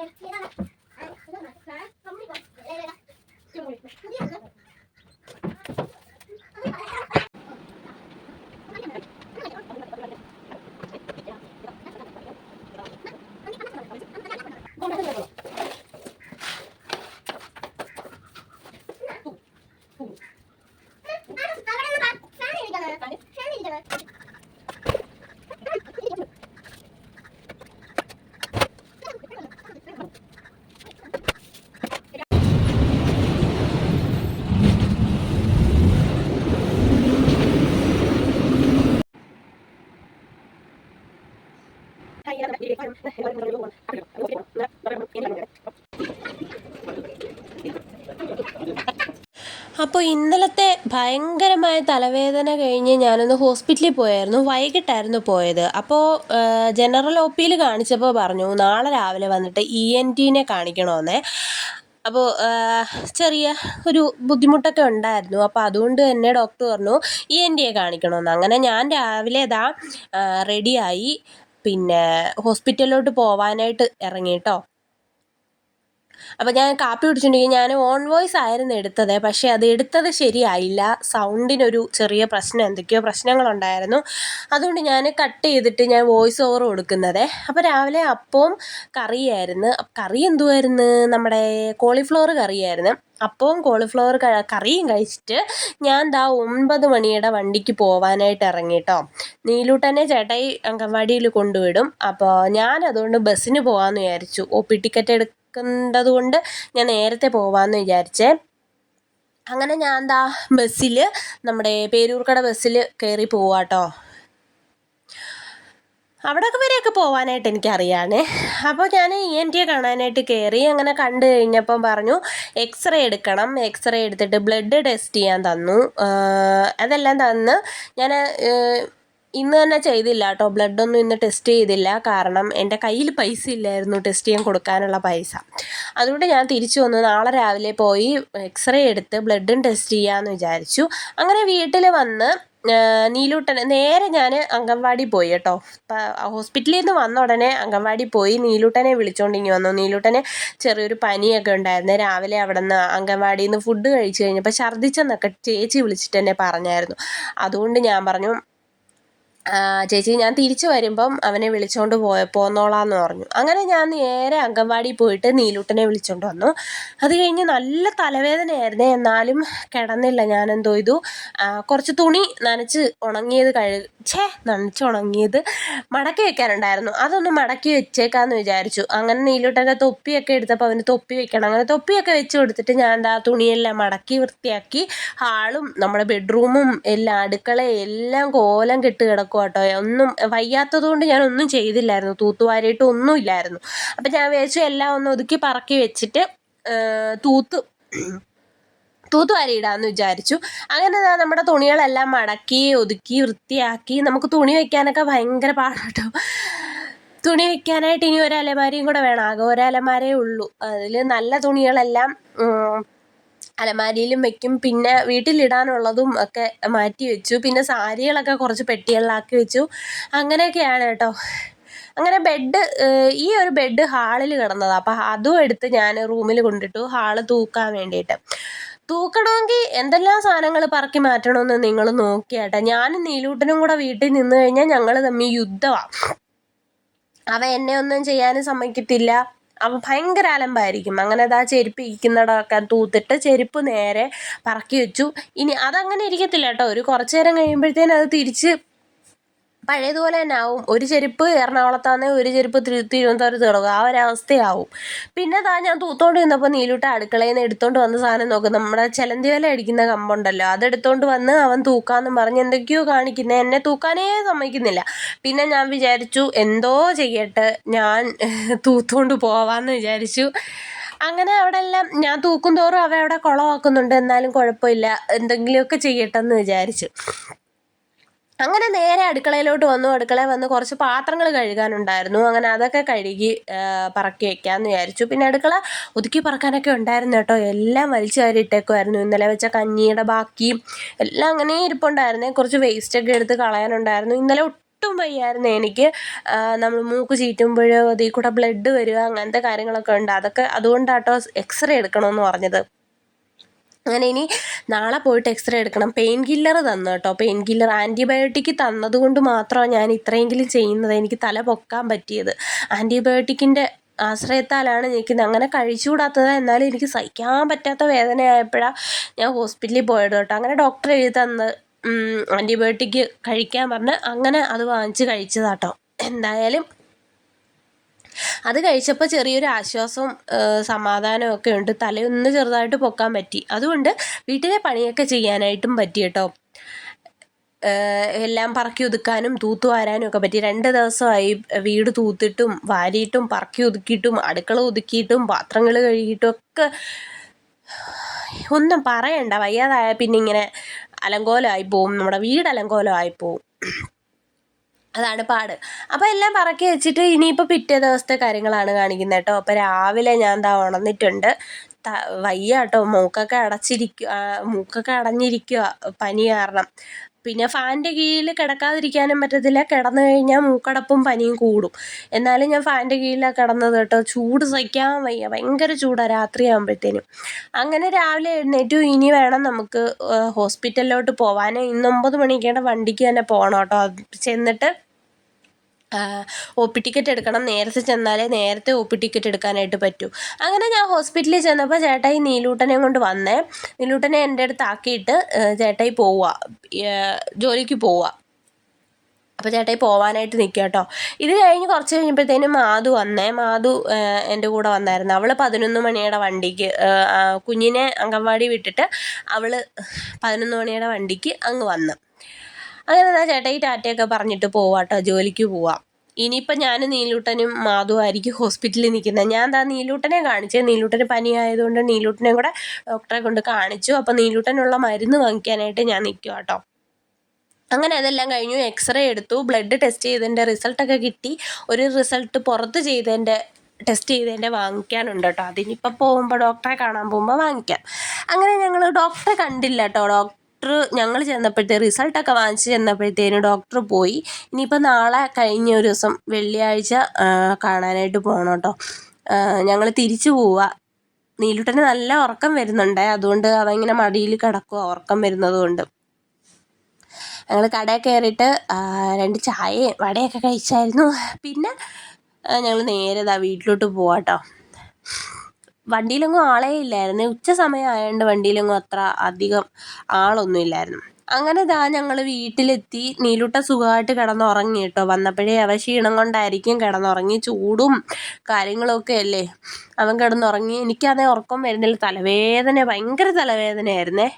Yeah. അപ്പോൾ ഇന്നലത്തെ ഭയങ്കരമായ തലവേദന കഴിഞ്ഞ് ഞാനൊന്ന് ഹോസ്പിറ്റലിൽ പോയായിരുന്നു. വൈകിട്ടായിരുന്നു പോയത്. അപ്പോൾ ജനറൽ ഒ പിയിൽ കാണിച്ചപ്പോൾ പറഞ്ഞു നാളെ രാവിലെ വന്നിട്ട് ഇ എൻ ടീനെ കാണിക്കണമെന്നേ അപ്പോൾ ചെറിയ ഒരു ബുദ്ധിമുട്ടൊക്കെ ഉണ്ടായിരുന്നു. അപ്പോൾ അതുകൊണ്ട് തന്നെ ഡോക്ടർ പറഞ്ഞു ഇ എൻ ടിയെ കാണിക്കണമെന്ന് അങ്ങനെ ഞാൻ രാവിലെ ഇതാ റെഡിയായി. പിന്നെ ഹോസ്പിറ്റലിലോട്ട് പോവാനായിട്ട് ഇറങ്ങി കേട്ടോ അപ്പോൾ ഞാൻ കാപ്പി കുടിച്ചിട്ടുണ്ടെങ്കിൽ ഞാൻ ഓൺ വോയിസ് ആയിരുന്നു എടുത്തത്. പക്ഷേ അത് എടുത്തത് ശരിയായില്ല. സൗണ്ടിനൊരു ചെറിയ പ്രശ്നം എന്തൊക്കെയോ പ്രശ്നങ്ങളുണ്ടായിരുന്നു. അതുകൊണ്ട് ഞാൻ കട്ട് ചെയ്തിട്ട് ഞാൻ വോയിസ് ഓവർ കൊടുക്കുന്നത്. അപ്പോൾ രാവിലെ അപ്പവും കറിയായിരുന്നു. കറി എന്തുമായിരുന്നു നമ്മുടെ കോളിഫ്ലവർ കറിയായിരുന്നു. അപ്പവും കോളിഫ്ലവർ കറിയും കഴിച്ചിട്ട് ഞാൻ ദാ ഒൻപത് മണിയുടെ വണ്ടിക്ക് പോവാനായിട്ട് ഇറങ്ങി കേട്ടോ നീലൂട്ടനെ ചേട്ടായി അംഗൻവാടിയിൽ കൊണ്ടുവിടും. അപ്പോൾ ഞാൻ അതുകൊണ്ട് ബസ്സിന് പോകാമെന്ന് വിചാരിച്ചു. ഒ പി ടിക്കറ്റ് എടുക്കേണ്ടത് കൊണ്ട് ഞാൻ നേരത്തെ പോവാമെന്ന് വിചാരിച്ചേ. അങ്ങനെ ഞാൻ എന്താ ബസ്സിൽ നമ്മുടെ പേരൂർക്കട ബസ്സിൽ കയറി പോവാട്ടോ. അവിടെയൊക്കെ വരെയൊക്കെ പോവാനായിട്ട് എനിക്കറിയാണേ. അപ്പോൾ ഞാൻ ഇ എൻ ടിയെ കാണാനായിട്ട് കയറി അങ്ങനെ കണ്ടു കഴിഞ്ഞപ്പം പറഞ്ഞു എക്സ്റേ എടുക്കണം. എക്സ്റേ എടുത്തിട്ട് ബ്ലഡ് ടെസ്റ്റ് ചെയ്യാൻ തന്നു. അതെല്ലാം തന്ന് ഞാൻ ഇന്ന് തന്നെ ചെയ്തില്ല കേട്ടോ ബ്ലഡൊന്നും ഇന്ന് ടെസ്റ്റ് ചെയ്തില്ല. കാരണം എന്റെ കയ്യിൽ പൈസ ഇല്ലായിരുന്നു ടെസ്റ്റ് ചെയ്യാൻ കൊടുക്കാനുള്ള പൈസ. അതുകൊണ്ട് ഞാൻ തിരിച്ചു വന്ന്. നാളെ രാവിലെ പോയി എക്സ്റേ എടുത്ത് ബ്ലഡും ടെസ്റ്റ് ചെയ്യാമെന്ന് വിചാരിച്ചു. അങ്ങനെ വീട്ടിൽ വന്ന് നീലൂട്ടനെ നേരെ ഞാൻ അംഗൻവാടി പോയി കേട്ടോ ഹോസ്പിറ്റലിൽ നിന്ന് വന്ന ഉടനെ അംഗൻവാടി പോയി. നീലൂട്ടനെ വിളിച്ചുകൊണ്ട് വന്നു. നീലൂട്ടന് ചെറിയൊരു പനിയൊക്കെ ഉണ്ടായിരുന്നു. രാവിലെ അവിടെ നിന്ന് അംഗൻവാടിയിൽ നിന്ന് ഫുഡ് കഴിച്ചു കഴിഞ്ഞപ്പോൾ ഛർദ്ദിച്ചെന്നൊക്കെ ചേച്ചി വിളിച്ചിട്ട് തന്നെ പറഞ്ഞായിരുന്നു. അതുകൊണ്ട് ഞാൻ പറഞ്ഞു ചേച്ചി ഞാൻ തിരിച്ചു വരുമ്പം അവനെ വിളിച്ചുകൊണ്ട് പോയ പോന്നോളാന്ന് പറഞ്ഞു. അങ്ങനെ ഞാൻ നേരെ അംഗൻവാടി പോയിട്ട് നീലൂട്ടനെ വിളിച്ചുകൊണ്ട് വന്നു. അത് കഴിഞ്ഞ് നല്ല തലവേദനയായിരുന്നു. എന്നാലും കിടന്നില്ല. ഞാൻ എന്തോ ചെയ്തു കുറച്ച് തുണി നനച്ച് ഉണങ്ങിയത് കഴു ഛേ നനച്ച് ഉണങ്ങിയത് മടക്കി വെക്കാനുണ്ടായിരുന്നു. അതൊന്ന് മടക്കി വെച്ചേക്കാന്ന് വിചാരിച്ചു. അങ്ങനെ നീലൂട്ടന്റെ തൊപ്പിയൊക്കെ എടുത്തപ്പോൾ അവന് തൊപ്പി വെക്കണം. അങ്ങനെ തൊപ്പിയൊക്കെ വെച്ച് കൊടുത്തിട്ട് ഞാൻ എന്താ തുണിയെല്ലാം മടക്കി വൃത്തിയാക്കി ഹാളും നമ്മുടെ ബെഡ്റൂമും എല്ലാം അടുക്കളയും എല്ലാം കോലം കെട്ട് കിടക്കും കേട്ടോ ഒന്നും വയ്യാത്തത് കൊണ്ട് ഞാൻ ഒന്നും ചെയ്തില്ലായിരുന്നു. തൂത്തുവാരിയിട്ട് ഒന്നും ഇല്ലായിരുന്നു അപ്പം ഞാൻ വിചാരിച്ചു എല്ലാം ഒന്ന് ഒതുക്കി പറക്കി വെച്ചിട്ട് തൂത്ത് തൂത്തുവാരിയിടാമെന്ന് വിചാരിച്ചു. അങ്ങനെ നമ്മുടെ തുണികളെല്ലാം മടക്കി ഒതുക്കി വൃത്തിയാക്കി. നമുക്ക് തുണി വയ്ക്കാനൊക്കെ ഭയങ്കര പാടാട്ടോ. തുണി വയ്ക്കാനായിട്ട് ഇനി ഒരു കൂടെ വേണം. ആകെ ഒരു അലമാരേ ഉള്ളൂ. അതിൽ നല്ല തുണികളെല്ലാം അലമാരിയിലും വെക്കും. പിന്നെ വീട്ടിലിടാനുള്ളതും ഒക്കെ മാറ്റി വെച്ചു. പിന്നെ സാരികളൊക്കെ കുറച്ച് പെട്ടികളിലാക്കി വെച്ചു. അങ്ങനെയൊക്കെയാണ് കേട്ടോ. അങ്ങനെ ബെഡ് ഈ ഒരു ബെഡ് ഹാളിൽ കിടന്നതാണ് അപ്പം അതും എടുത്ത് ഞാൻ റൂമിൽ കൊണ്ടിട്ടു ഹാൾ തൂക്കാൻ വേണ്ടിയിട്ട്. തൂക്കണമെങ്കിൽ എന്തെല്ലാം സാധനങ്ങൾ പറക്കി മാറ്റണമെന്ന് നിങ്ങൾ നോക്കിയാട്ടെ ഞാനും നീലൂട്ടനും കൂടെ വീട്ടിൽ നിന്ന് കഴിഞ്ഞാൽ ഞങ്ങൾ തമ്മിൽ യുദ്ധമാണ് അവ എന്നെ ഒന്നും ചെയ്യാനും സമ്മതിക്കത്തില്ല. അവൻ ഭയങ്കര അലമ്പായിരിക്കും. അങ്ങനെ അതാ ചെരുപ്പ് ഇരിക്കുന്നിടമൊക്കെ തൂത്തിട്ട് ചെരുപ്പ് നേരെ പറക്കി വെച്ചു. ഇനി അതങ്ങനെ ഇരിക്കത്തില്ല കേട്ടോ. ഒരു കുറച്ച് നേരം കഴിയുമ്പോഴത്തേനും അത് തിരിച്ച് പഴയതുപോലെ തന്നെ ആവും. ഒരു ചെരുപ്പ് എറണാകുളത്താന്ന് ഒരു ചെരുപ്പ് തിരുവനന്തപുരത്ത് കിടക്കും. ആ ഒരവസ്ഥയാവും. പിന്നെ താ ഞാൻ തൂത്തോണ്ട് നിന്നപ്പോൾ നീലൂട്ട അടുക്കളയിൽ നിന്ന് എടുത്തോണ്ട് വന്ന സാധനം നോക്കും. നമ്മുടെ ചിലന്തി വില അടിക്കുന്ന കമ്പുണ്ടല്ലോ. അതെടുത്തോണ്ട് വന്ന് അവൻ തൂക്കാന്ന് പറഞ്ഞ് എന്തൊക്കെയോ കാണിക്കുന്നത് എന്നെ തൂക്കാനേ സമ്മതിക്കുന്നില്ല. പിന്നെ ഞാൻ വിചാരിച്ചു എന്തോ ചെയ്യട്ടെ. ഞാൻ തൂത്തോണ്ട് പോവാന്ന് വിചാരിച്ചു. അങ്ങനെ അവിടെ എല്ലാം ഞാൻ തൂക്കും തോറും അവ അവിടെ കുളമാക്കുന്നുണ്ട് എന്നാലും കുഴപ്പമില്ല. എന്തെങ്കിലുമൊക്കെ ചെയ്യട്ടെ എന്ന് വിചാരിച്ചു. അങ്ങനെ നേരെ അടുക്കളയിലോട്ട് വന്നു അടുക്കളയിൽ വന്ന് കുറച്ച് പാത്രങ്ങൾ കഴുകാനുണ്ടായിരുന്നു. അങ്ങനെ അതൊക്കെ കഴുകി പറക്കി വെക്കാമെന്ന് വിചാരിച്ചു. പിന്നെ അടുക്കള ഒതുക്കി പറക്കാനൊക്കെ ഉണ്ടായിരുന്നു കേട്ടോ. എല്ലാം വലിച്ചു കയറി ഇട്ടേക്കുമായിരുന്നു ഇന്നലെ വെച്ച കഞ്ഞിയുടെ ബാക്കിയും എല്ലാം അങ്ങനെ ഇരിപ്പുണ്ടായിരുന്നു. കുറച്ച് വേസ്റ്റൊക്കെ എടുത്ത് കളയാനുണ്ടായിരുന്നു. ഇന്നലെ ഒട്ടും വയ്യായിരുന്നു എനിക്ക്. നമ്മൾ മൂക്ക് ചീറ്റുമ്പോഴോ അതിൽ കൂടെ ബ്ലഡ് വരിക അങ്ങനത്തെ കാര്യങ്ങളൊക്കെ ഉണ്ട്. അതൊക്കെ അതുകൊണ്ടാട്ടോ എക്സ്റേ എടുക്കണമെന്ന് പറഞ്ഞത്. അങ്ങനെ ഇനി നാളെ പോയിട്ട് എക്സ്റേ എടുക്കണം. പെയിൻ കില്ലർ തന്നു കേട്ടോ. പെയിൻ കില്ലർ ആന്റിബയോട്ടിക് തന്നതുകൊണ്ട് മാത്രമാണ് ഞാൻ ഇത്രയെങ്കിലും ചെയ്യുന്നത്. എനിക്ക് തല പൊക്കാൻ പറ്റിയത്. ആന്റിബയോട്ടിക്കിന്റെ ആശ്രയത്താലാണ് എനിക്ക് അങ്ങനെ കഴിച്ചുകൂടാത്തത് എന്നാലും എനിക്ക് സഹിക്കാൻ പറ്റാത്ത വേദനയായപ്പോഴാണ് ഞാൻ ഹോസ്പിറ്റലിൽ പോയത് കേട്ടോ. അങ്ങനെ ഡോക്ടർ എഴുതി തന്ന് ആന്റിബയോട്ടിക് കഴിക്കാൻ പറഞ്ഞ് അങ്ങനെ അത് വാങ്ങിച്ച് കഴിച്ചതാട്ടോ എന്തായാലും അത് കഴിച്ചപ്പോൾ ചെറിയൊരു ആശ്വാസവും സമാധാനവും ഒക്കെ ഉണ്ട്. തലയൊന്ന് ചെറുതായിട്ട് പൊക്കാൻ പറ്റി. അതുകൊണ്ട് വീട്ടിലെ പണിയൊക്കെ ചെയ്യാനായിട്ടും പറ്റി കേട്ടോ. എല്ലാം പറക്കി ഒതുക്കാനും തൂത്തു വാരാനും ഒക്കെ പറ്റി. രണ്ട് ദിവസമായി വീട് തൂത്തിട്ടും വാരിയിട്ടും പറക്കി ഒതുക്കിയിട്ടും അടുക്കള ഒതുക്കിയിട്ടും പാത്രങ്ങൾ കഴുകിയിട്ടും ഒക്കെ ഒന്നും പറയണ്ട. വയ്യാതായ പിന്നെ ഇങ്ങനെ അലങ്കോലമായി പോവും. നമ്മുടെ വീട് അലങ്കോലമായി പോവും. അതാണ് പാട്. അപ്പോൾ എല്ലാം പറക്കി വെച്ചിട്ട് ഇനിയിപ്പോൾ പിറ്റേ ദിവസത്തെ കാര്യങ്ങളാണ് കാണിക്കുന്നത് കേട്ടോ അപ്പോൾ രാവിലെ ഞാൻ എന്താ ഉണർന്നിട്ടുണ്ട് വയ്യ കേട്ടോ മൂക്കൊക്കെ അടച്ചിരിക്കുക മൂക്കൊക്കെ അടഞ്ഞിരിക്കുക പനി കാരണം. പിന്നെ ഫാനിന്റെ കീഴിൽ കിടക്കാതിരിക്കാനും പറ്റത്തില്ല. കിടന്നു കഴിഞ്ഞാൽ മൂക്കടപ്പും പനിയും കൂടും. എന്നാലും ഞാൻ ഫാനിന്റെ കീഴിലാണ് കിടന്നത് കേട്ടോ. ചൂട് സഹിക്കാൻ വയ്യ. ഭയങ്കര ചൂടാണ് രാത്രിയാകുമ്പോഴത്തേനും അങ്ങനെ രാവിലെ എഴുന്നേറ്റു. ഇനി വേണം നമുക്ക് ഹോസ്പിറ്റലിലോട്ട് പോകാൻ ഇന്ന് ഒമ്പത് മണിക്കേണ്ട വണ്ടിക്ക് തന്നെ പോകണം കേട്ടോ. ചെന്നിട്ട് ഒ പി ടിക്കറ്റ് എടുക്കണം. നേരത്തെ ചെന്നാലേ നേരത്തെ ഒ പി ടിക്കറ്റ് എടുക്കാനായിട്ട് പറ്റൂ. അങ്ങനെ ഞാൻ ഹോസ്പിറ്റലിൽ ചെന്നപ്പോൾ ചേട്ടായി നീലൂട്ടനെ കൊണ്ട് വന്നേ. നീലൂട്ടനെ എന്റെ അടുത്ത് ആക്കിയിട്ട് ചേട്ടായി പോവുക. ജോലിക്ക് പോവുക. അപ്പോൾ ചേട്ടായി പോവാനായിട്ട് നിൽക്കുക കേട്ടോ ഇത് കഴിഞ്ഞ് കുറച്ച് കഴിഞ്ഞപ്പോഴത്തേനും മാധു വന്നേ. മാധു എന്റെ കൂടെ വന്നായിരുന്നു. അവൾ പതിനൊന്ന് മണിയുടെ വണ്ടിക്ക് കുഞ്ഞിനെ അംഗൻവാടി വിട്ടിട്ട് അവൾ പതിനൊന്ന് മണിയുടെ വണ്ടിക്ക് അങ്ങ് വന്ന്. അങ്ങനെ എന്താ ഈ ടാറ്റയൊക്കെ പറഞ്ഞിട്ട് പോവാട്ടോ ജോലിക്ക് പോവാം. ഇനിയിപ്പോൾ ഞാൻ നീലൂട്ടനും മാധു ആയിരിക്കും ഹോസ്പിറ്റലിൽ നിൽക്കുന്നത് ഞാൻ എന്താ നീലൂട്ടനെ കാണിച്ചത് നീലൂട്ടന് പനിയായതുകൊണ്ട് നീലൂട്ടനെ കൂടെ ഡോക്ടറെ കൊണ്ട് കാണിച്ചു. അപ്പോൾ നീലൂട്ടനുള്ള മരുന്ന് വാങ്ങിക്കാനായിട്ട് ഞാൻ നിൽക്കുക കേട്ടോ അങ്ങനെ അതെല്ലാം കഴിഞ്ഞു. എക്സ്റേ എടുത്തു. ബ്ലഡ് ടെസ്റ്റ് ചെയ്തതിന്റെ റിസൾട്ടൊക്കെ കിട്ടി. ഒരു റിസൾട്ട് പുറത്ത് ചെയ്തതിന്റെ ടെസ്റ്റ് ചെയ്തതിന്റെ വാങ്ങിക്കാനുണ്ട് കേട്ടോ അതിനിപ്പോൾ പോകുമ്പോൾ ഡോക്ടറെ കാണാൻ പോകുമ്പോൾ വാങ്ങിക്കാം. അങ്ങനെ ഞങ്ങൾ ഡോക്ടറെ കണ്ടില്ല കേട്ടോ ഡോക്ടർ ഡോക്ടർ ഞങ്ങൾ ചെന്നപ്പോഴത്തേ റിസൾട്ടൊക്കെ വാങ്ങിച്ച് ചെന്നപ്പോഴത്തേനും ഡോക്ടർ പോയി. ഇനിയിപ്പോൾ നാളെ കഴിഞ്ഞ ഒരു ദിവസം വെള്ളിയാഴ്ച കാണാനായിട്ട് പോകണം കേട്ടോ ഞങ്ങൾ തിരിച്ചു പോവുക നീലുട്ടന് നല്ല ഉറക്കം വരുന്നുണ്ട്. അതുകൊണ്ട് അവൻ മടിയിൽ കിടക്കുക ഉറക്കം വരുന്നത് കൊണ്ട്. ഞങ്ങൾ കടയിൽ കയറിയിട്ട് രണ്ട് ചായയും വടയൊക്കെ കഴിച്ചായിരുന്നു. പിന്നെ ഞങ്ങൾ നേരെ ഇതാ വീട്ടിലോട്ട് പോവാട്ടോ വണ്ടിയിലെങ്ങും ആളേ ഇല്ലായിരുന്നു. ഉച്ച സമയമായതുകൊണ്ട് വണ്ടിയിലെങ്ങും അത്ര അധികം ആളൊന്നും ഇല്ലായിരുന്നു. അങ്ങനെ ഇതാ ഞങ്ങൾ വീട്ടിലെത്തി. നീലുട്ട സുഖമായിട്ട് കിടന്നുറങ്ങി കേട്ടോ. വന്നപ്പോഴേ അവ ക്ഷീണം കൊണ്ടായിരിക്കും കിടന്നുറങ്ങി. ചൂടും കാര്യങ്ങളൊക്കെ അല്ലേ? അവൻ കിടന്നുറങ്ങി. എനിക്കതേ ഉറക്കം വരുന്നില്ല. തലവേദന ഭയങ്കര തലവേദനയായിരുന്നേ.